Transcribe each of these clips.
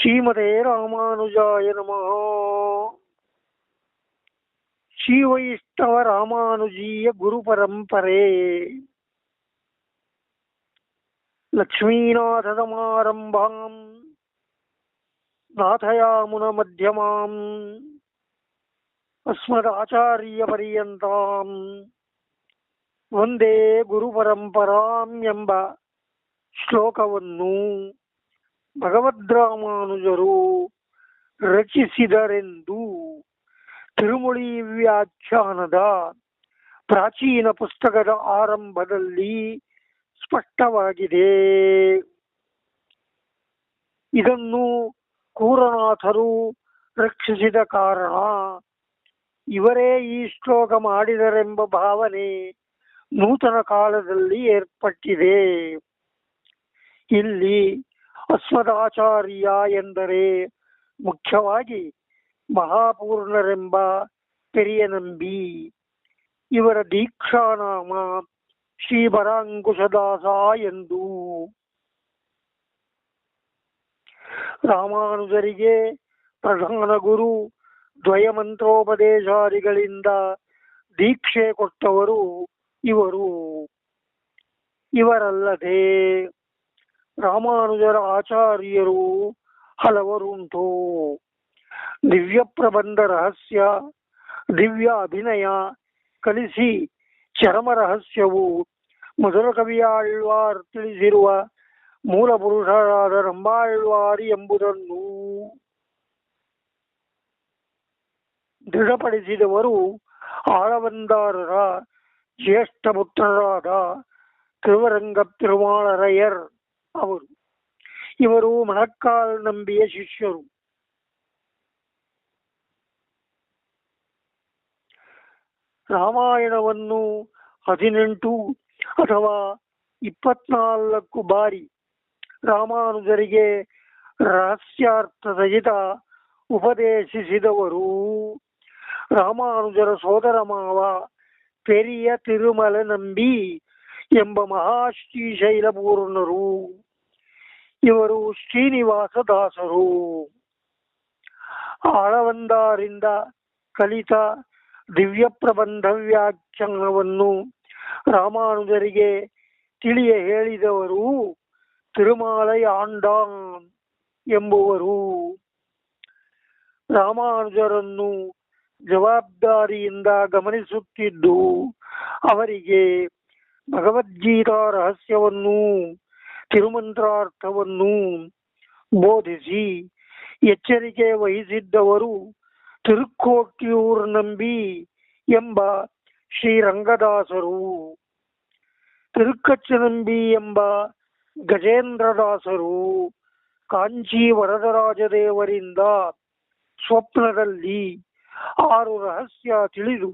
ಶ್ರೀಮತೆ ರಾಮಾನುಜಾಯ ನಮಃ ಶ್ರೀ ವೈಷ್ಣವ ರಾಮಾನುಜೀಯ ಗುರು ಪರಂಪರೆ ಲಕ್ಷ್ಮೀನಾಥ ಸಮಾರಂಭಾಂ ನಾಥಯಾಮುನ ಮಧ್ಯಮಾಂ ಅಸ್ಮದಾಚಾರ್ಯ ಪರ್ಯಂತಾಂ ಒಂದೇ ಗುರು ಪರಂಪರಾಂ ಎಂಬ ಶ್ಲೋಕವನ್ನು ಭಗವದ್ರಾಮಾನುಜರು ರಚಿಸಿದರೆಂದು ತಿರುಮುಳಿ ವ್ಯಾಖ್ಯಾನದ ಪ್ರಾಚೀನ ಪುಸ್ತಕದ ಆರಂಭದಲ್ಲಿ ಸ್ಪಷ್ಟವಾಗಿದೆ. ಇದನ್ನು ಕೂರನಾಥರು ರಕ್ಷಿಸಿದ ಕಾರಣ ಇವರೇ ಈ ಶ್ಲೋಕ ಮಾಡಿದರೆಂಬ ಭಾವನೆ ನೂತನ ಕಾಲದಲ್ಲಿ ಏರ್ಪಟ್ಟಿದೆ. ಇಲ್ಲಿ ಅಸ್ಮದಾಚಾರ್ಯ ಎಂದರೆ ಮುಖ್ಯವಾಗಿ ಮಹಾಪೂರ್ಣರೆಂಬ ಪೆರಿಯನಂಬಿ ಇವರ ದೀಕ್ಷಾನಾಮ ಶ್ರೀ ಬರಾಂಕುಶದಾಸ ಎಂದು. ರಾಮಾನುಜರಿಗೆ ಪ್ರಧಾನ ಗುರು ದ್ವಯ ಮಂತ್ರೋಪದೇಶಾದಿಗಳಿಂದ ದೀಕ್ಷೆ ಕೊಟ್ಟವರು ಇವರು. ಇವರಲ್ಲದೆ ರಾಮಾನುಜರ ಆಚಾರ್ಯರು ಹಲವರುಂಟು. ದಿವ್ಯ ಪ್ರಬಂಧ ರಹಸ್ಯ, ದಿವ್ಯ ಅಭಿನಯ ಕಲಿಸಿ ಚರಮ ರಹಸ್ಯವು ಮೊದಲ ಕವಿಯಾಳ್ವಾರ್ ತಿಳಿಸಿರುವ ಮೂಲ ಪುರುಷರಾದ ರಂಬಾಳ್ವಾರಿ ಎಂಬುದನ್ನು ದೃಢಪಡಿಸಿದವರು ಆಳವಂದಾರರ ಜ್ಯೇಷ್ಠ ಪುತ್ರರಾದ ತಿರುವರಂಗ ತಿರುಮಾಳರಯ್ಯರ್ ಅವರು. ಇವರು ಮಣಕ್ಕಾಲ್ ನಂಬಿಯ ಶಿಷ್ಯರು. ರಾಮಾಯಣವನ್ನು ಹದಿನೆಂಟು ಅಥವಾ ಇಪ್ಪತ್ನಾಲ್ಕು ಬಾರಿ ರಾಮಾನುಜರಿಗೆ ರಹಸ್ಯಾರ್ಥ ಸಹಿತ ಉಪದೇಶಿಸಿದವರು ರಾಮಾನುಜರ ಸೋದರ ಮಾವ ಪೆರಿಯ ತಿರುಮಲ ನಂಬಿ ಎಂಬ ಮಹಾಶ್ರೀಶೈಲ ಪೂರ್ಣರು ಇವರು ಶ್ರೀನಿವಾಸ ದಾಸರು ಆಳವಂದಾರಿಂದ ಕಲಿತ ದಿವ್ಯ ಪ್ರಬಂಧ ವ್ಯಾಖ್ಯಾನವನ್ನು ರಾಮಾನುಜರಿಗೆ ತಿಳಿಯ ಹೇಳಿದವರು ತಿರುಮಾಲಯ ಆಂಡಾನ್ ಎಂಬುವರು. ರಾಮಾನುಜರನ್ನು ಜವಾಬ್ದಾರಿಯಿಂದ ಗಮನಿಸುತ್ತಿದ್ದು ಅವರಿಗೆ ಭಗವದ್ಗೀತಾ ರಹಸ್ಯವನ್ನು ತಿರುಮಂತ್ರಾರ್ಥವನ್ನು ಬೋಧಿಸಿ ಎಚ್ಚರಿಕೆ ವಹಿಸಿದ್ದವರು ತಿರುಕೋಕಿಯೂರ್ ನಂಬಿ ಎಂಬ ಶ್ರೀರಂಗದಾಸರು. ತಿರುಕ್ಕಚ್ಚನಂಬಿ ಎಂಬ ಗಜೇಂದ್ರದಾಸರು ಕಾಂಚಿ ವರದರಾಜದೇವರಿಂದ ಸ್ವಪ್ನದಲ್ಲಿ ಆರು ರಹಸ್ಯ ತಿಳಿದು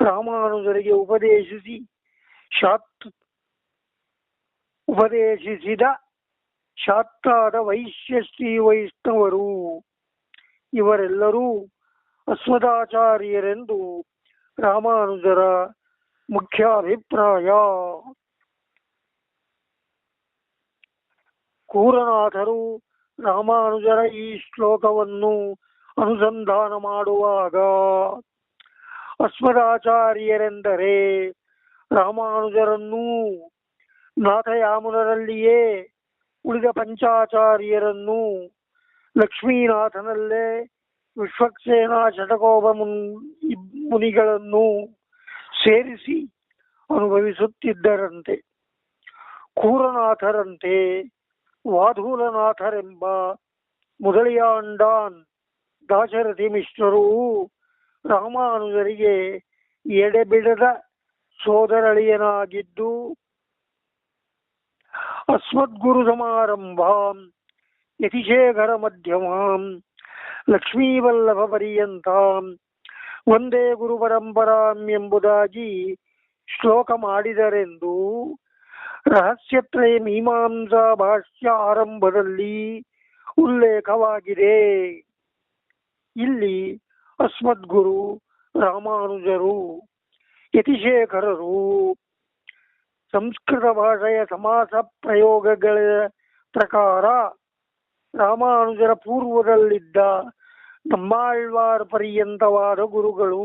ರಾಮಾನುಜರಿಗೆ ಉಪದೇಶಿಸಿ ಶಾತ್ ಉಪದೇಶಿಸಿದ ಶಾಸ್ತ್ರಾದ ವೈಶ್ಯ ಶ್ರೀ ವೈಷ್ಣವರು. ಇವರೆಲ್ಲರೂ ಅಸ್ಮದಾಚಾರ್ಯರೆಂದು ರಾಮಾನುಜರ ಮುಖ್ಯ ಅಭಿಪ್ರಾಯ ಕೂರನಾಥರು ರಾಮಾನುಜರ ಈ ಶ್ಲೋಕವನ್ನು ಅನುಸಂಧಾನ ಮಾಡುವಾಗ ಅಸ್ಮದಾಚಾರ್ಯರೆಂದರೆ ರಾಮಾನುಜರನ್ನೂ ನಾಥಯಾಮುನರಲ್ಲಿಯೇ ಉಳಿದ ಪಂಚಾಚಾರ್ಯರನ್ನು ಲಕ್ಷ್ಮೀನಾಥನಲ್ಲೇ ವಿಶ್ವಕ್ಸೇನ ಶತಕೋಪ ಮುನ್ ಮುನಿಗಳನ್ನು ಸೇರಿಸಿ ಅನುಭವಿಸುತ್ತಿದ್ದರಂತೆ. ಕೂರನಾಥರಂತೆ, ವಾಧೂಲನಾಥರೆಂಬ ಮೊದಲಿಯಾಂಡಾನ್ ದಾಶರಥಿ ಮಿಶ್ರರು ರಾಮಾನುಜರಿಗೆ ಎಡೆಬಿಡದ ಸೋದರಳಿಯನಾಗಿದ್ದು ಅಸ್ಮದ್ಗುರು ಸಮಾರಂಭಾಂ ಯತಿಶೇಖರ ಮಧ್ಯಮಾಂ ಲಕ್ಷ್ಮೀವಲ್ಲಭ ಪರ್ಯಂತಾಂ ಒಂದೇ ಗುರು ಪರಂಪರಾಂ ಎಂಬುದಾಗಿ ಶ್ಲೋಕ ಮಾಡಿದರೆಂದು ರಹಸ್ಯತ್ರಯ ಮೀಮಾಂಸಾ ಭಾಷ್ಯ ಆರಂಭದಲ್ಲಿ ಉಲ್ಲೇಖವಾಗಿದೆ ಇಲ್ಲಿ ಅಸ್ಮದ್ಗುರು ರಾಮಾನುಜರು ಯತಿಶೇಖರರು ಸಂಸ್ಕೃತ ಭಾಷೆಯ ಸಮಾಸ ಪ್ರಯೋಗಗಳ ಪ್ರಕಾರ ರಾಮಾನುಜರ ಪೂರ್ವದಲ್ಲಿದ್ದ ನಮ್ಮಾಳ್ವಾರ್ ಪರ್ಯಂತವಾದ ಗುರುಗಳು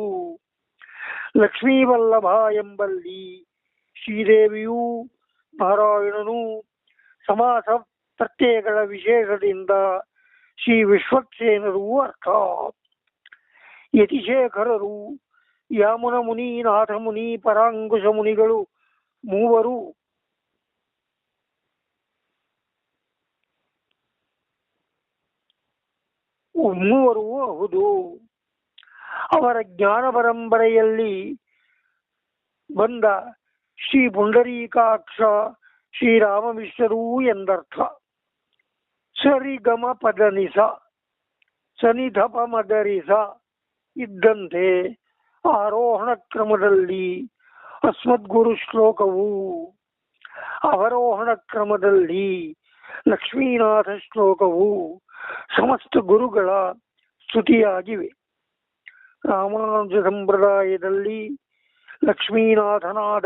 ಲಕ್ಷ್ಮೀವಲ್ಲಭ ಎಂಬಲ್ಲಿ ಶ್ರೀದೇವಿಯೂ ನಾರಾಯಣನು ಸಮಾಸ ಪ್ರತ್ಯಯಗಳ ವಿಶೇಷದಿಂದ ಶ್ರೀ ವಿಶ್ವಕ್ಸೇನರು ಅರ್ಥಾತ್ ಯತಿಶೇಖರರು ಯಾಮುನ ಮುನಿ ನಾಥ ಮುನಿ ಪರಾಂಗುಶ ಮುನಿಗಳು ಮೂವರು ಮೂವರು ಹೌದು. ಅವರ ಜ್ಞಾನ ಪರಂಪರೆಯಲ್ಲಿ ಬಂದ ಶ್ರೀ ಪುಂಡರೀಕಾಕ್ಷ ಶ್ರೀರಾಮಮಿಶ್ರರೂ ಎಂದರ್ಥ. ಸರಿಗಮ ಪದನಿಸ ಸನಿಧಪ ಮದರಿಸ ಇದ್ದಂತೆ ಆರೋಹಣ ಕ್ರಮದಲ್ಲಿ ಅಸ್ಮದ್ಗುರು ಶ್ಲೋಕವು ಅವರೋಹಣ ಕ್ರಮದಲ್ಲಿ ಲಕ್ಷ್ಮೀನಾಥ ಶ್ಲೋಕವು ಸಮಸ್ತ ಗುರುಗಳ ಸ್ತುತಿಯಾಗಿವೆ. ರಾಮಾನುಜ ಸಂಪ್ರದಾಯದಲ್ಲಿ ಲಕ್ಷ್ಮೀನಾಥನಾದ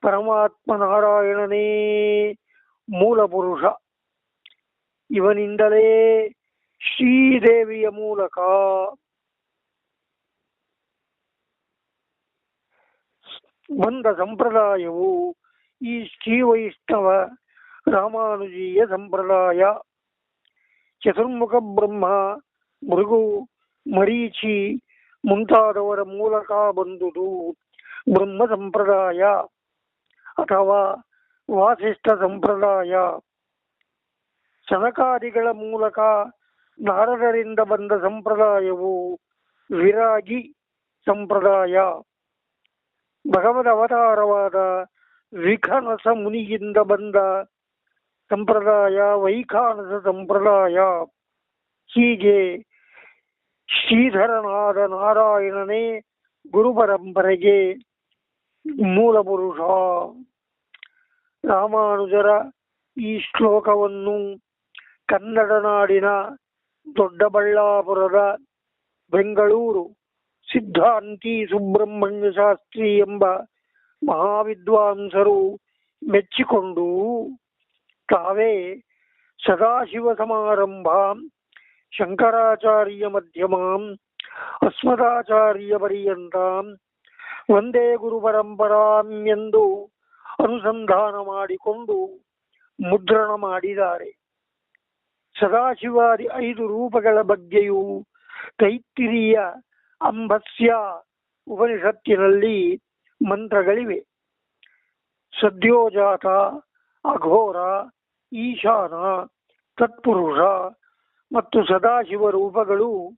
ಪರಮಾತ್ಮ ನಾರಾಯಣನೇ ಮೂಲಪುರುಷ. ಇವನಿಂದಲೇ ಶ್ರೀದೇವಿಯ ಮೂಲಕ ಬಂದ ಸಂಪ್ರದಾಯವು ಈ ಶ್ರೀ ವೈಷ್ಣವ ರಾಮಾನುಜೀಯ ಸಂಪ್ರದಾಯ. ಚತುರ್ಮುಖ ಬ್ರಹ್ಮ, ಮೃಗು, ಮರೀಚಿ ಮುಂತಾದವರ ಮೂಲಕ ಬಂದುದು ಬ್ರಹ್ಮ ಸಂಪ್ರದಾಯ ಅಥವಾ ವಾಸಿಷ್ಠ ಸಂಪ್ರದಾಯ. ಸನಕಾದಿಗಳ ಮೂಲಕ ನಾರದರಿಂದ ಬಂದ ಸಂಪ್ರದಾಯವು ವಿರಾಗಿ ಸಂಪ್ರದಾಯ. ಭಗವದ್ ಅವತಾರವಾದ ವಿಖನಸ ಮುನಿಯಿಂದ ಬಂದ ಸಂಪ್ರದಾಯ, ವೈಖಾನಸ ಸಂಪ್ರದಾಯ, ಹೀಗೆ ಶ್ರೀಧರನಾದ ನಾರಾಯಣನೇ ಗುರು ಪರಂಪರೆಗೆ ಮೂಲ ಪುರುಷ. ರಾಮಾನುಜರ ಈ ಶ್ಲೋಕವನ್ನು ಕನ್ನಡ ನಾಡಿನ ದೊಡ್ಡಬಳ್ಳಾಪುರದ ಬೆಂಗಳೂರು ಸಿದ್ಧಾಂತಿ ಸುಬ್ರಹ್ಮಣ್ಯ ಶಾಸ್ತ್ರಿ ಎಂಬ ಮಹಾವಿದ್ವಾಂಸರು ಮೆಚ್ಚಿಕೊಂಡು ತಾವೇ ಸದಾಶಿವ ಸಮಾರಂಭ, ಶಂಕರಾಚಾರ್ಯ ಮಧ್ಯಮಾಂ, ಅಸ್ಮದಾಚಾರ್ಯ ಪರ್ಯಂತಾಂ ಒಂದೇ ಗುರು ಪರಂಪರಾಂ ಎಂದು ಅನುಸಂಧಾನ ಮಾಡಿಕೊಂಡು ಮುದ್ರಣ ಮಾಡಿದ್ದಾರೆ. ಸದಾಶಿವಾದಿ ಐದು ರೂಪಗಳ ಬಗ್ಗೆಯೂ ತೈತ್ತಿರಿಯ ಅಂಬಸ್ಯ ಉಪನಿಷತ್ತಿನಲ್ಲಿ ಮಂತ್ರಗಳಿವೆ. ಸದ್ಯೋಜಾತ, ಅಘೋರ, ಈಶಾನ, ತತ್ಪುರುಷ ಮತ್ತು ಸದಾಶಿವ ರೂಪಗಳು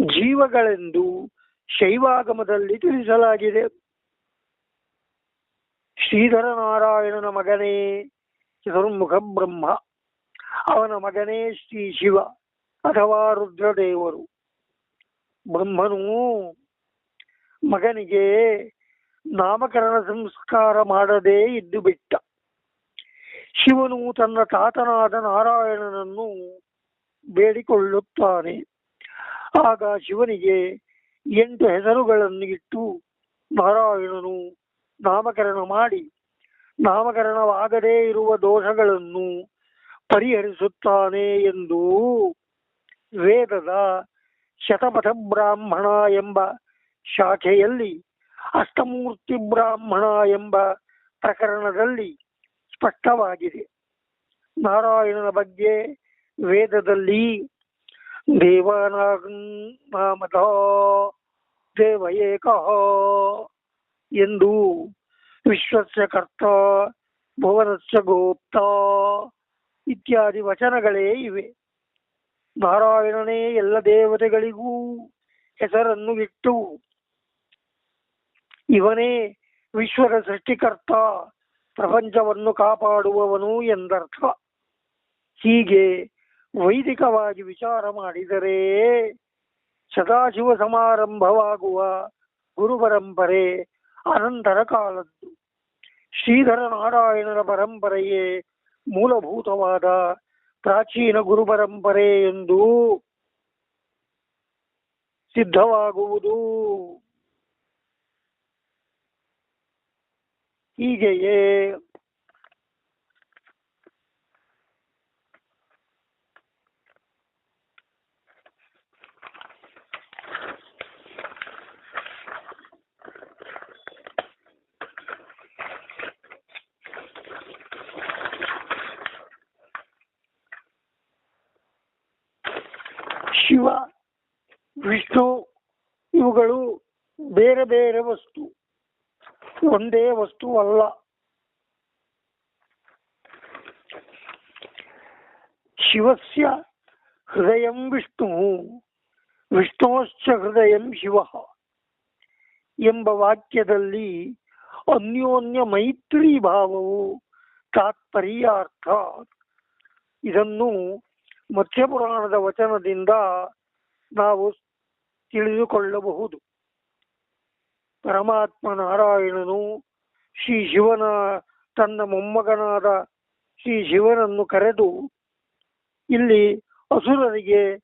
ಜೀವಗಳೆಂದು ಶೈವಾಗಮದಲ್ಲಿ ತಿಳಿಸಲಾಗಿದೆ. ಶ್ರೀಧರ ನಾರಾಯಣನ ಮಗನೇ ಚತುರ್ಮುಖ ಬ್ರಹ್ಮ. ಅವನ ಮಗನೇ ಶ್ರೀ ಶಿವ ಅಥವಾ ರುದ್ರದೇವರು. ಬ್ರಹ್ಮನು ಮಗನಿಗೆ ನಾಮಕರಣ ಸಂಸ್ಕಾರ ಮಾಡದೇ ಇದ್ದು ಬಿಟ್ಟ. ಶಿವನು ತನ್ನ ತಾತನಾದ ನಾರಾಯಣನನ್ನು ಬೇಡಿಕೊಳ್ಳುತ್ತಾನೆ. ಆಗ ಶಿವನಿಗೆ ಎಂಟು ಹೆಸರುಗಳನ್ನು ಇಟ್ಟು ನಾರಾಯಣನು ನಾಮಕರಣ ಮಾಡಿ ನಾಮಕರಣವಾಗದೇ ಇರುವ ದೋಷಗಳನ್ನು ಪರಿಹರಿಸುತ್ತಾನೆ ಎಂದು ವೇದದ ಶತಪಥ ಬ್ರಾಹ್ಮಣ ಎಂಬ ಶಾಖೆಯಲ್ಲಿ ಅಷ್ಟಮೂರ್ತಿ ಬ್ರಾಹ್ಮಣ ಎಂಬ ಪ್ರಕರಣದಲ್ಲಿ ಸ್ಪಷ್ಟವಾಗಿದೆ. ನಾರಾಯಣನ ಬಗ್ಗೆ ವೇದದಲ್ಲಿ ದೇವನಾಮದ ದೇವ ಏಕ ಎಂದು ವಿಶ್ವಸ್ಯ ಕರ್ತ ಭುವನಸ್ಯ ಗೋಪ್ತ ಇತ್ಯಾದಿ ವಚನಗಳೇ ಇವೆ. ನಾರಾಯಣನೇ ಎಲ್ಲ ದೇವತೆಗಳಿಗೂ ಹೆಸರನ್ನು ಇಟ್ಟು ಇವನೇ ವಿಶ್ವದ ಸೃಷ್ಟಿಕರ್ತ, ಪ್ರಪಂಚವನ್ನು ಕಾಪಾಡುವವನು ಎಂದರ್ಥ. ಹೀಗೆ ವೈದಿಕವಾಗಿ ವಿಚಾರ ಮಾಡಿದರೆ ಸದಾಶಿವ ಸಮಾರಂಭವಾಗುವ ಗುರು ಪರಂಪರೆ ಅನಂತರ ಕಾಲದ್ದು. ಶ್ರೀಧರ ನಾರಾಯಣರ ಪರಂಪರೆಯೇ ಮೂಲಭೂತವಾದ ಪ್ರಾಚೀನ ಗುರು ಪರಂಪರೆ ಎಂದು ಸಿದ್ಧವಾಗುವುದು. ಹೀಗೆಯೇ ಶಿವ ವಿಷ್ಣು ಇವುಗಳು ಬೇರೆ ಬೇರೆ ವಸ್ತು. ಒಂದೇ ವಸ್ತು ಅಲ್ಲ. ಶಿವಸ್ಯ ಹೃದಯಂ ವಿಷ್ಣು ವಿಷ್ಣೋಶ್ಚ ಹೃದಯ ಶಿವ ಎಂಬ ವಾಕ್ಯದಲ್ಲಿ ಅನ್ಯೋನ್ಯ ಮೈತ್ರಿ ಭಾವವು ತಾತ್ಪರ್ಯಾರ್ಥ. ಇದನ್ನು ಮತ್ಸ್ಯಪುರಾಣದ ವಚನದಿಂದ ನಾವು ತಿಳಿದುಕೊಳ್ಳಬಹುದು. ಪರಮಾತ್ಮ ನಾರಾಯಣನು ಶ್ರೀ ಶಿವನ, ತನ್ನ ಮೊಮ್ಮಗನಾದ ಶ್ರೀ ಶಿವನನ್ನು ಕರೆದು, ಇಲ್ಲಿ ಅಸುರರಿಗೆ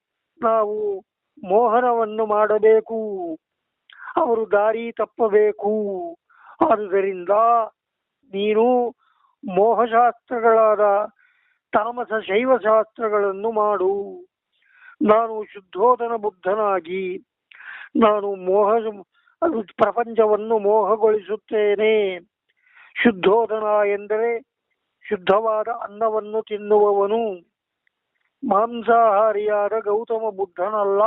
ನಾವು ಮೋಹನವನ್ನು ಮಾಡಬೇಕು, ಅವರು ದಾರಿ ತಪ್ಪಬೇಕು. ಆದುದರಿಂದ ನೀನು ಮೋಹಶಾಸ್ತ್ರಗಳಾದ ತಾಮಸ ಶೈವ ಶಾಸ್ತ್ರಗಳನ್ನು ಮಾಡು. ನಾನು ಶುದ್ಧೋದನ ಬುದ್ಧನಾಗಿ, ನಾನು ಮೋಹ ಪ್ರಪಂಚವನ್ನು ಮೋಹಗೊಳಿಸುತ್ತೇನೆ. ಶುದ್ಧೋದನ ಎಂದರೆ ಶುದ್ಧವಾದ ಅನ್ನವನ್ನು ತಿನ್ನುವವನು. ಮಾಂಸಾಹಾರಿಯಾದ ಗೌತಮ ಬುದ್ಧನಲ್ಲ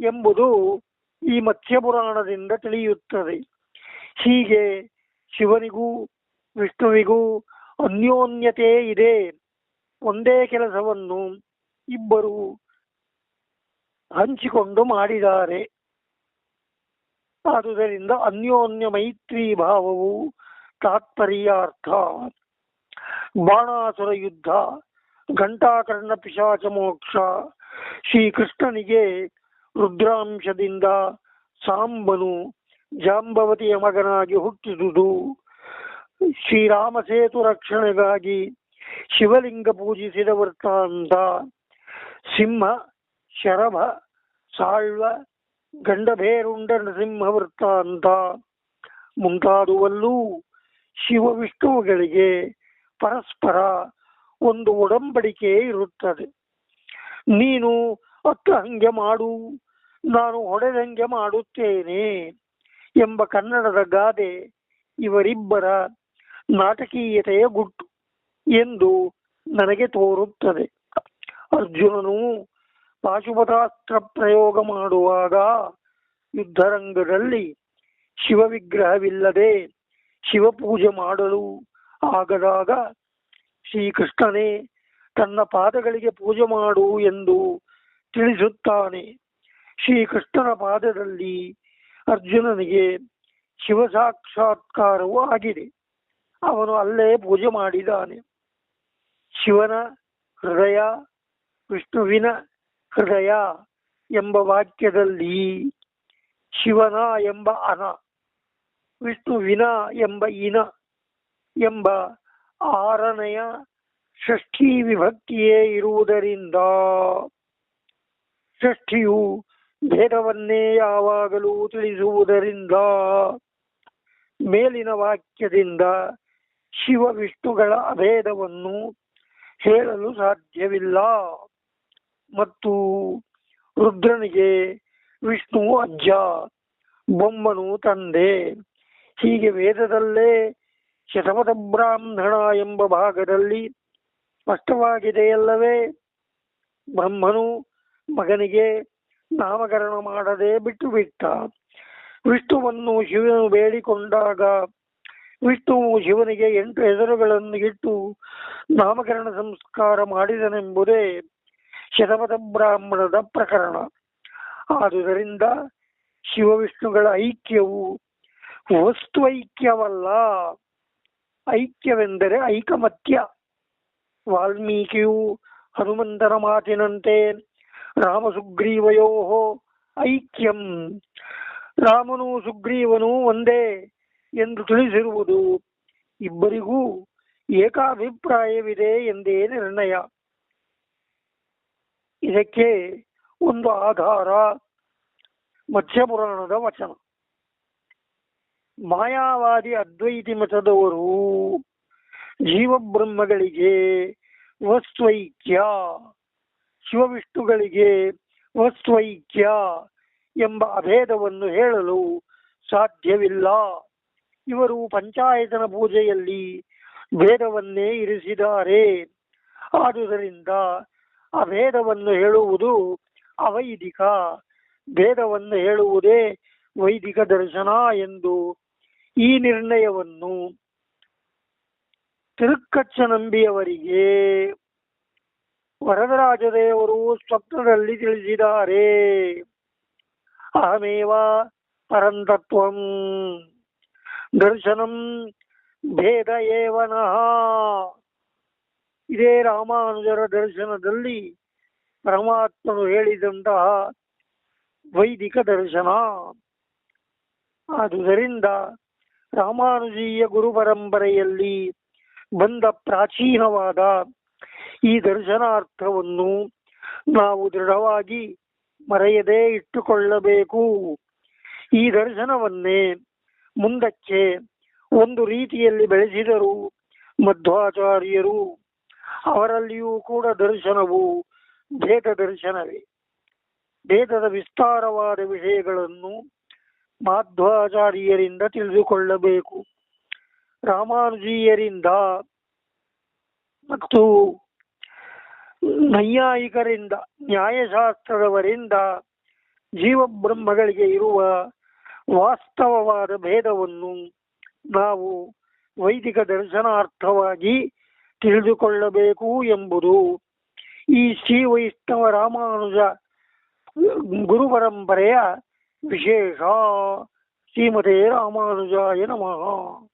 ಎಂಬುದು ಈ ಮತ್ಸ್ಯಪುರಾಣದಿಂದ ತಿಳಿಯುತ್ತದೆ. ಹೀಗೆ ಶಿವನಿಗೂ, ವಿಷ್ಣುವಿಗೂ ಅನ್ಯೋನ್ಯತೆ ಇದೆ. ಒಂದೇ ಕೆಲಸವನ್ನು ಇಬ್ಬರು ಹಂಚಿಕೊಂಡು ಮಾಡಿದ್ದಾರೆ. ಆದುದರಿಂದ ಅನ್ಯೋನ್ಯ ಮೈತ್ರಿ ಭಾವವು ತಾತ್ಪರ್ಯಾರ್ಥ. ಬಾಣಾಸುರ ಯುದ್ಧ, ಘಂಟಾಕರ್ಣ ಪಿಶಾಚ ಮೋಕ್ಷ, ಶ್ರೀಕೃಷ್ಣನಿಗೆ ರುದ್ರಾಂಶದಿಂದ ಸಾಂಬನು ಜಾಂಬವತಿಯ ಮಗನಾಗಿ ಹುಟ್ಟಿದುದು. ಶ್ರೀರಾಮ ಸೇತು ರಕ್ಷಣೆಗಾಗಿ ಶಿವಲಿಂಗ ಪೂಜಿಸಿದ ವೃತ್ತಾಂತ, ಸಿಂಹ, ಶರಭ, ಸಾಳ್ವ, ಗಂಡಭೇರುಂಡ ನರಸಿಂಹ ವೃತ್ತಾಂತ. ಮುಂತಾದುವಲ್ಲೂ ಶಿವ ವಿಷ್ಣುವುಗಳಿಗೆ ಪರಸ್ಪರ ಒಂದು ಒಡಂಬಡಿಕೆ ಇರುತ್ತದೆ. ನೀನು ಅತ್ತ ಹಂಗೆ ಮಾಡು, ನಾನು ಹೊಡೆದಂಗೆ ಮಾಡುತ್ತೇನೆ ಎಂಬ ಕನ್ನಡದ ಗಾದೆ ಇವರಿಬ್ಬರ ನಾಟಕೀಯತೆಯ ಗುಟ್ಟು ಎಂದು ನನಗೆ ತೋರುತ್ತದೆ. ಅರ್ಜುನನು ಪಾಶುಪತಾಸ್ತ್ರ ಪ್ರಯೋಗ ಮಾಡುವಾಗ ಯುದ್ಧರಂಗದಲ್ಲಿ ಶಿವ ವಿಗ್ರಹವಿಲ್ಲದೆ ಶಿವಪೂಜೆ ಮಾಡಲು ಆಗದಾಗ ಶ್ರೀಕೃಷ್ಣನೇ ತನ್ನ ಪಾದಗಳಿಗೆ ಪೂಜೆ ಮಾಡು ಎಂದು ತಿಳಿಸುತ್ತಾನೆ. ಶ್ರೀಕೃಷ್ಣನ ಪಾದದಲ್ಲಿ ಅರ್ಜುನನಿಗೆ ಶಿವ ಸಾಕ್ಷಾತ್ಕಾರವೂ ಆಗಿದೆ. ಅವನು ಅಲ್ಲೇ ಪೂಜೆ ಮಾಡಿದಾನೆ. ಶಿವನ ಹೃದಯ, ವಿಷ್ಣುವಿನ ಹೃದಯ ಎಂಬ ವಾಕ್ಯದಲ್ಲಿ ಶಿವನ ಎಂಬ ಅನ, ವಿಷ್ಣುವಿನ ಎಂಬ ಇನ ಎಂಬ ಆರನೆಯ ಷಷ್ಠಿ ವಿಭಕ್ತಿಯೇ ಇರುವುದರಿಂದ ಷಷ್ಠಿಯು ಭೇದವನ್ನೇ ಯಾವಾಗಲೂ ತಿಳಿಸುವುದರಿಂದ ಮೇಲಿನ ವಾಕ್ಯದಿಂದ ಶಿವ ವಿಷ್ಣುಗಳ ಅಭೇದವನ್ನು ಹೇಳಲು ಸಾಧ್ಯವಿಲ್ಲ. ಮತ್ತು ರುದ್ರನಿಗೆ ವಿಷ್ಣು ಅಜ್ಜ, ಬೊಮ್ಮನು ತಂದೆ. ಹೀಗೆ ವೇದದಲ್ಲೇ ಶತಪಥ ಬ್ರಾಹ್ಮಣ ಎಂಬ ಭಾಗದಲ್ಲಿ ಸ್ಪಷ್ಟವಾಗಿದೆಯಲ್ಲವೇ ಬ್ರಹ್ಮನು ಮಗನಿಗೆ ನಾಮಕರಣ ಮಾಡದೆ ಬಿಟ್ಟು ಬಿಟ್ಟ ವಿಷ್ಣುವನ್ನು ಶಿವನು ಬೇಡಿಕೊಂಡಾಗ ವಿಷ್ಣುವು ಶಿವನಿಗೆ ಎಂಟು ಹೆಸರುಗಳನ್ನು ಇಟ್ಟು ನಾಮಕರಣ ಸಂಸ್ಕಾರ ಮಾಡಿದನೆಂಬುದೇ ಶತಪಥ ಬ್ರಾಹ್ಮಣದ ಪ್ರಕರಣ. ಆದುದರಿಂದ ಶಿವವಿಷ್ಣುಗಳ ಐಕ್ಯವು ವಸ್ತು ಐಕ್ಯವಲ್ಲ. ಐಕ್ಯವೆಂದರೆ ಐಕಮತ್ಯ. ವಾಲ್ಮೀಕಿಯು ಹನುಮಂತನ ಮಾತಿನಂತೆ ರಾಮ ಸುಗ್ರೀವಯೋ ಐಕ್ಯಂ. ರಾಮನು ಸುಗ್ರೀವನು ಒಂದೇ. ಎಂದು ತಿಳಿಸಿರುವುದು ಇಬ್ಬರಿಗೂ ಏಕಾಭಿಪ್ರಾಯವಿದೆ ಎಂದೇ ನಿರ್ಣಯ. ಇದಕ್ಕೆ ಒಂದು ಆಧಾರ, ಮತ್ಸ್ಯಪುರಾಣದ ವಚನ. ಮಾಯಾವಾದಿ ಅದ್ವೈತಿ ಮತದವರು ಜೀವಬ್ರಹ್ಮಗಳಿಗೆ ವಸ್ತ್ವೈಕ್ಯ, ಶಿವವಿಷ್ಣುಗಳಿಗೆ ವಸ್ತ್ವೈಕ್ಯ ಎಂಬ ಅಭೇದವನ್ನು ಹೇಳಲು ಸಾಧ್ಯವಿಲ್ಲ. ಇವರು ಪಂಚಾಯತನ ಪೂಜೆಯಲ್ಲಿ ವೇದವನ್ನೇ ಇರಿಸಿದ್ದಾರೆ. ಆದುದರಿಂದ ಅಭೇದವನ್ನು ಹೇಳುವುದು ಅವೈದಿಕ. ಭೇದವನ್ನು ಹೇಳುವುದೇ ವೈದಿಕ ದರ್ಶನ ಎಂದು ಈ ನಿರ್ಣಯವನ್ನು ತಿರುಕ್ಕಚ್ಚನಂಬಿಯವರಿಗೆ ವರದರಾಜದೇವರು ಸ್ವಪ್ನದಲ್ಲಿ ತಿಳಿಸಿದ್ದಾರೆ. ಅಹಮೇವ ಪರಂತತ್ವಂ. ದರ್ಶನಂ ಭೇದ ಏವನಃ ಇದೇ ರಾಮಾನುಜರ ದರ್ಶನದಲ್ಲಿ ಪರಮಾತ್ಮನು ಹೇಳಿದಂತಹ ವೈದಿಕ ದರ್ಶನ. ಆದುದರಿಂದ ರಾಮಾನುಜೀಯ ಗುರು ಪರಂಪರೆಯಲ್ಲಿ ಬಂದ ಪ್ರಾಚೀನವಾದ ಈ ದರ್ಶನಾರ್ಥವನ್ನು ನಾವು ದೃಢವಾಗಿ ಮರೆಯದೇ ಇಟ್ಟುಕೊಳ್ಳಬೇಕು. ಈ ದರ್ಶನವನ್ನೇ ಮುಂದಕ್ಕೆ ಒಂದು ರೀತಿಯಲ್ಲಿ ಬೆಳೆಸಿದರು. ಮಧ್ವಾಚಾರ್ಯರು ಅವರಲ್ಲಿಯೂ ಕೂಡ ದರ್ಶನವು ಭೇದ ದರ್ಶನವೇ. ಭೇದದ ವಿಸ್ತಾರವಾದ ವಿಷಯಗಳನ್ನು ಮಾಧ್ವಾಚಾರ್ಯರಿಂದ ತಿಳಿದುಕೊಳ್ಳಬೇಕು. ರಾಮಾನುಜೀಯರಿಂದ ಮತ್ತು ನೈಯಾಯಿಕರಿಂದ, ನ್ಯಾಯಶಾಸ್ತ್ರದವರಿಂದ ಜೀವಬ್ರಹ್ಮಗಳಿಗೆ ಇರುವ ವಾಸ್ತವವಾದ ಭೇದವನ್ನು ನಾವು ವೈದಿಕ ದರ್ಶನಾರ್ಥವಾಗಿ ತಿಳಿದುಕೊಳ್ಳಬೇಕು ಎಂಬುದು ಈ ಶ್ರೀ ವೈಷ್ಣವ ರಾಮಾನುಜ ಗುರು ಪರಂಪರೆಯ ವಿಶೇಷ. ಶ್ರೀಮತೆ ರಾಮಾನುಜಾಯ ನಮಃ.